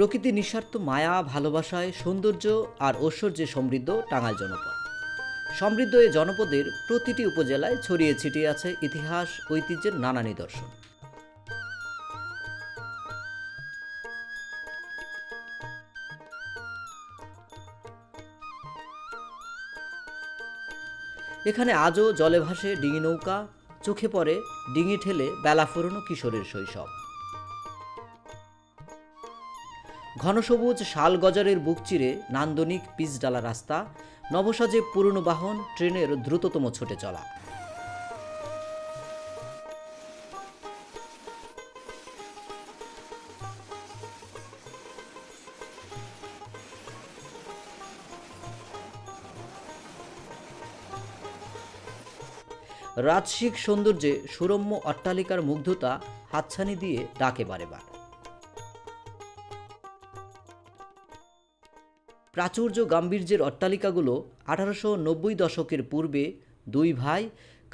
প্রকৃতি নিঃস্বার্থ মায়া, ভালোবাসায় সৌন্দর্য আর ঐশ্বর্যে সমৃদ্ধ টাঙ্গাইল জনপদ। সমৃদ্ধ এই জনপদের প্রতিটি উপজেলায় ছড়িয়ে ছিটিয়ে আছে ইতিহাস, ঐতিহ্যের নানা নিদর্শন। এখানে আজও জলে ভাসে ডিঙি নৌকা, চোখে পড়ে ডিঙি ঠেলে বেলা ফুরনো কিশোরের শৈশব। ঘনসবুজ শাল গজারের বুক চিরে নান্দনিক পিচডালা রাস্তা, নবসাজে পুরনো বাহন, ট্রেনের দ্রুততম ছোটে চলা। রাজশিক সৌন্দর্যে সুরম্য অট্টালিকার মুগ্ধতা হাতছানি দিয়ে ডাকে বারে প্রাচুর্য গাম্ভীর্যের অট্টালিকাগুলো আঠারোশো নব্বই দশকের পূর্বে দুই ভাই,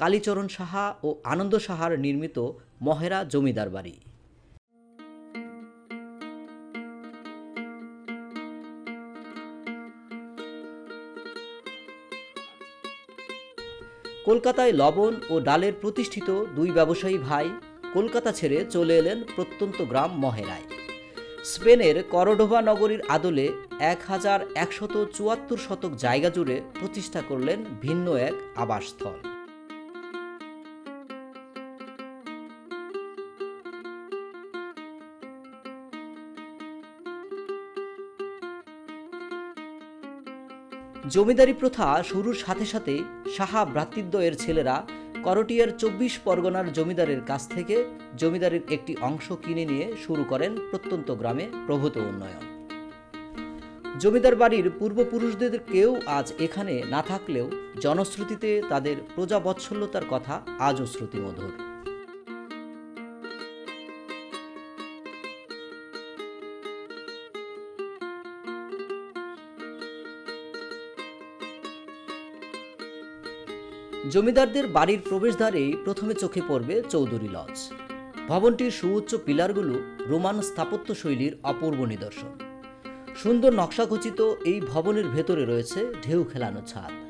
কালীচরণ সাহা ও আনন্দ সাহার নির্মিত মহেরা জমিদার বাড়ি। কলকাতায় লবণ ও ডালের প্রতিষ্ঠিত দুই ব্যবসায়ী ভাই কলকাতা ছেড়ে চলে এলেন প্রত্যন্ত গ্রাম মহেরায়। স্পেনের করডোভা নগরীর আদলে এক হাজার একশত চুয়াত্তর শতক জায়গা জুড়ে প্রতিষ্ঠা করলেন ভিন্ন এক আবাসস্থল। জমিদারি প্রথা শুরুর সাথে সাথে সাহা ভ্রাতৃদ্বয়ের ছেলেরা করটিয়ার চব্বিশ পরগনার জমিদারের কাছ থেকে জমিদারের একটি অংশ কিনে নিয়ে শুরু করেন প্রত্যন্ত গ্রামে প্রভূত উন্নয়ন। জমিদার বাড়ির পূর্বপুরুষদের কেউ আজ এখানে না থাকলেও জনশ্রুতিতে তাদের প্রজাবৎসল্যতার কথা আজও শ্রুতিমধুর। জমিদারদের বাড়ির প্রবেশদ্বারে প্রথমে চোখে পড়বে চৌধুরী লজ। ভবনটির সুউচ্চ পিলারগুলো রোমান স্থাপত্য শৈলীর অপূর্ব নিদর্শন। সুন্দর নকশাখচিত এই ভবনের ভেতরে রয়েছে ঢেউ খেলানো ছাদ।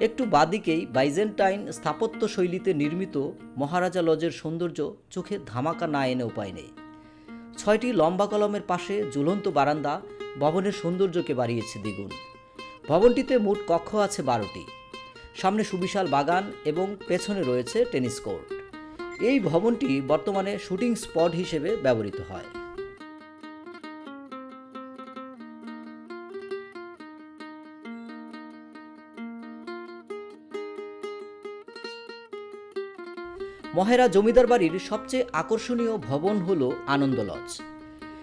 একটু বাদিকেই বাইজেন্টাইন স্থাপত্য শৈলীতে নির্মিত মহারাজা লজের সৌন্দর্য চোখে ধামাকা না এনে উপায় নেই। ছয়টি লম্বা কলমের পাশে ঝুলন্ত বারান্দা ভবনের সৌন্দর্যকে বাড়িয়েছে দ্বিগুণ। ভবনটিতে মোট কক্ষ আছে বারোটি। সামনে সুবিশাল বাগান এবং পেছনে রয়েছে টেনিস কোর্ট। এই ভবনটি বর্তমানে শুটিং স্পট হিসেবে ব্যবহৃত হয়। মহেরা জমিদার বাড়ির সবচেয়ে আকর্ষণীয় ভবন হল আনন্দ লজ।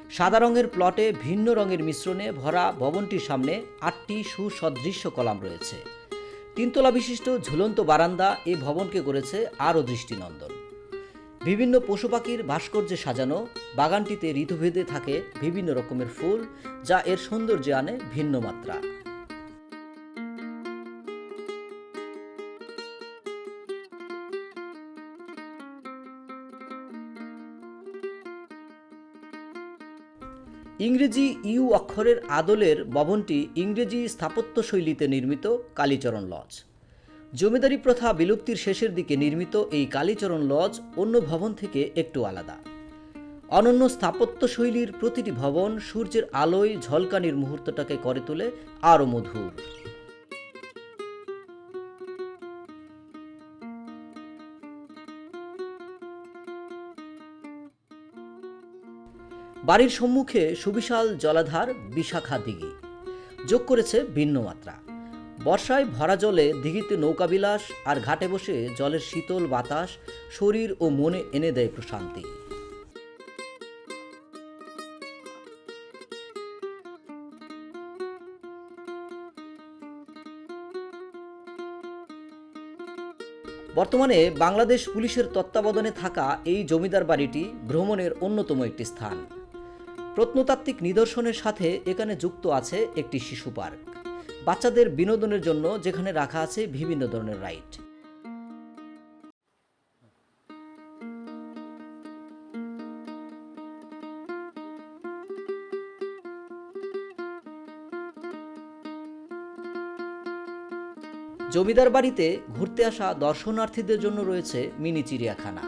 সাদা রঙের প্লটে ভিন্ন রঙের মিশ্রণে ভরা ভবনটির সামনে আটটি সুসদৃশ্য কলাম রয়েছে। তিনতলা বিশিষ্ট ঝুলন্ত বারান্দা এই ভবনকে করেছে আরও দৃষ্টিনন্দন। বিভিন্ন পশু পাখির ভাস্কর্যে সাজানো, বাগানটিতে ঋতুভেদে থাকে বিভিন্ন রকমের ফুল, যা এর সৌন্দর্যে আনে ভিন্ন মাত্রা। ইংরেজি ইউ অক্ষরের আদলের ভবনটি ইংরেজি স্থাপত্য শৈলীতে নির্মিত কালীচরণ লজ। জমিদারি প্রথা বিলুপ্তির শেষের দিকে নির্মিত এই কালীচরণ লজ অন্য ভবন থেকে একটু আলাদা। অনন্য স্থাপত্য শৈলীর প্রতিটি ভবন সূর্যের আলোয় ঝলকানির মুহূর্তটাকে করে তোলে আরও মধুর। বাড়ির সম্মুখে সুবিশাল জলাধার বিশাখা দিঘি যোগ করেছে ভিন্ন মাত্রা। বর্ষায় ভরা জলে দিঘিতে নৌকাবিলাস আর ঘাটে বসে জলের শীতল বাতাস শরীর ও মনে এনে দেয় প্রশান্তি। বর্তমানে বাংলাদেশ পুলিশের তত্ত্বাবধানে থাকা এই জমিদার বাড়িটি ভ্রমণের অন্যতম একটি স্থান। প্রত্নতাত্ত্বিক নিদর্শনের সাথে এখানে যুক্ত আছে একটি শিশু পার্ক। বাচ্চাদের বিনোদনের জন্য যেখানে রাখা আছে বিভিন্ন ধরনের রাইড। জমিদার বাড়িতে ঘুরতে আসা দর্শনার্থীদের জন্য রয়েছে মিনি চিড়িয়াখানা।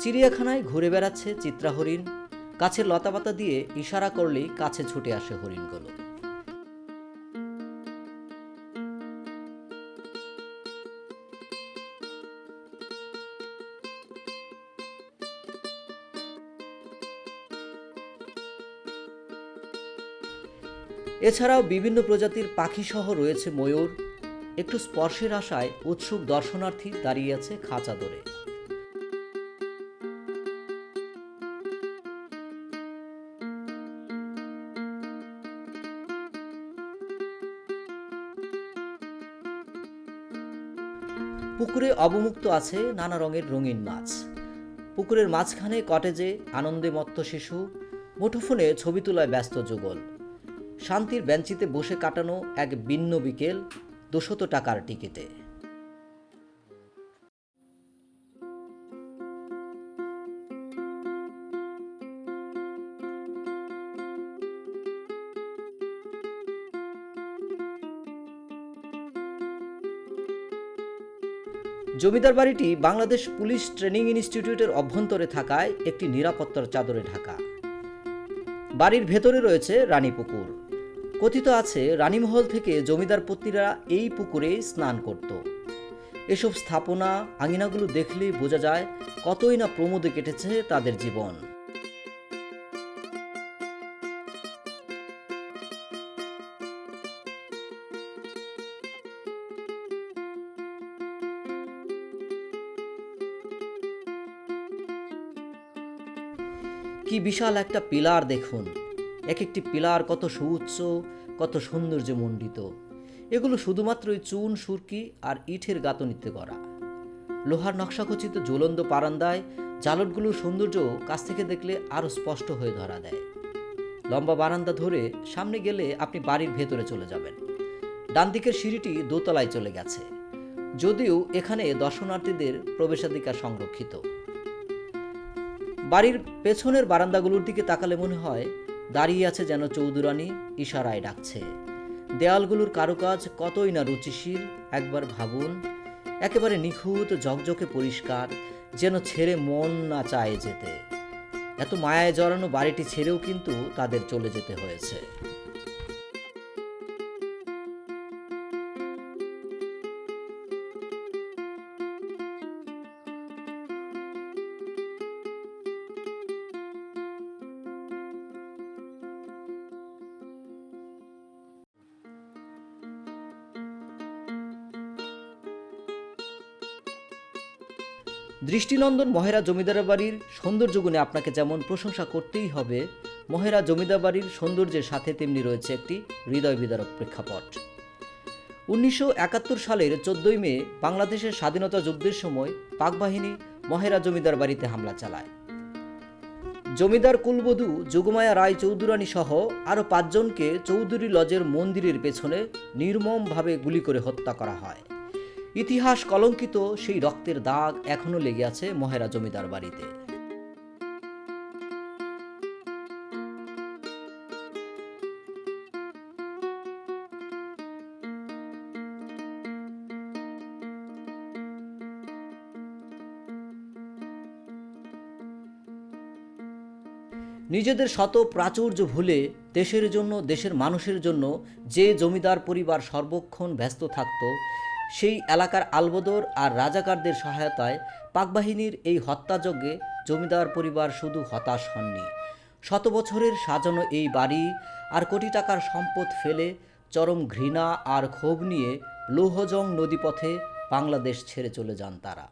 চিড়িয়াখানায় ঘুরে বেড়াচ্ছে চিত্রা কাছের লতাপাতা দিয়ে ইশারা করলেই কাছে ছুটে আসে হরিণগুলো এছাড়াও বিভিন্ন প্রজাতির পাখি সহ রয়েছে ময়ূর। একটু স্পর্শের আশায় উৎসুক দর্শনার্থী দাঁড়িয়ে আছে খাঁচা দরে অবমুক্ত আছে নানা রঙের রঙিন মাছ। পুকুরের মাঝখানে কটেজে আনন্দে মত্ত শিশু, মুঠোফোনে ছবি তোলায় ব্যস্ত যুগল। শান্তির বেঞ্চিতে বসে কাটানো এক ভিন্ন বিকেল দুশত টাকার টিকিটে। জমিদার বাড়িটি বাংলাদেশ পুলিশ ট্রেনিং ইনস্টিটিউটের অভ্যন্তরে থাকায় একটি নিরাপত্তার চাদরে ঢাকা। বাড়ির ভেতরে রয়েছে রানী পুকুর। কথিত আছে রানীমহল থেকে জমিদার পত্নীরা এই পুকুরে স্নান করত। এসব স্থাপনা, আঙিনাগুলো দেখলে বোঝা যায় কতই না প্রমোদে কেটেছে তাদের জীবন। কি বিশাল একটা পিলার দেখুন। এক একটি পিলার কত সুউচ্চ, কত সৌন্দর্য মণ্ডিত। এগুলো শুধুমাত্রই চুন, সুরকি আর ইটের গাঁথনিতে করা লোহার নকশাখচিত জ্বলন্ত পারান্দায় জালটগুলোর সৌন্দর্য কাছ থেকে দেখলে আরও স্পষ্ট হয়ে ধরা দেয়। লম্বা বারান্দা ধরে সামনে গেলে আপনি বাড়ির ভেতরে চলে যাবেন। ডান দিকের সিঁড়িটি দোতলায় চলে গেছে। যদিও এখানে দর্শনার্থীদের প্রবেশাধিকার সংরক্ষিত। বাড়ির পেছনের বারান্দাগুলোর দিকে তাকালে মনে হয় দাঁড়িয়ে আছে যেন চৌধুরানী ইশারায় ডাকছে। দেয়ালগুলোর কারুকাজ কতই না রুচিশীল, একবার ভাবুন। একেবারে নিখুঁত, ঝকঝকে পরিষ্কার, যেন ছেড়ে মন না চায় যেতে। এত মায়ায় জড়ানো বাড়িটি ছেড়েও কিন্তু তাদের চলে যেতে হয়েছে। দৃষ্টিনন্দন মহেরা জমিদার বাড়ির সৌন্দর্য গুণে আপনাকে যেমন প্রশংসা করতেই হবে, মহেরা জমিদার বাড়ির সৌন্দর্যের সাথে তেমনি রয়েছে একটি হৃদয় বিদারক প্রেক্ষাপট। উনিশশো একাত্তর সালের চোদ্দই মে বাংলাদেশের স্বাধীনতা যুদ্ধের সময় পাকবাহিনী মহেরা জমিদার বাড়িতে হামলা চালায়। জমিদার কুলবধূ যোগমায়া রায় চৌধুরানী সহ আরও পাঁচজনকে চৌধুরী লজের মন্দিরের পেছনে নির্মমভাবে গুলি করে হত্যা করা হয়। ইতিহাস কলঙ্কিত, সেই রক্তের দাগ এখনও লেগে আছে মহেরা জমিদার বাড়িতে। নিজেদের শত প্রাচুর্য ভুলে দেশের জন্য, দেশের মানুষের জন্য যে জমিদার পরিবার সর্বক্ষণ ব্যস্ত থাকত সেই এলাকার আলবদর আর রাজাকারদের সহায়তায় পাকবাহিনীর এই হত্যাযজ্ঞে জমিদার পরিবার শুধু হতাশ হননি। শত বছরের সাজানো এই বাড়ি আর কোটি টাকার সম্পদ ফেলে চরম ঘৃণা আর ক্ষোভ নিয়ে লৌহজং নদীপথে বাংলাদেশ ছেড়ে চলে যান তারা।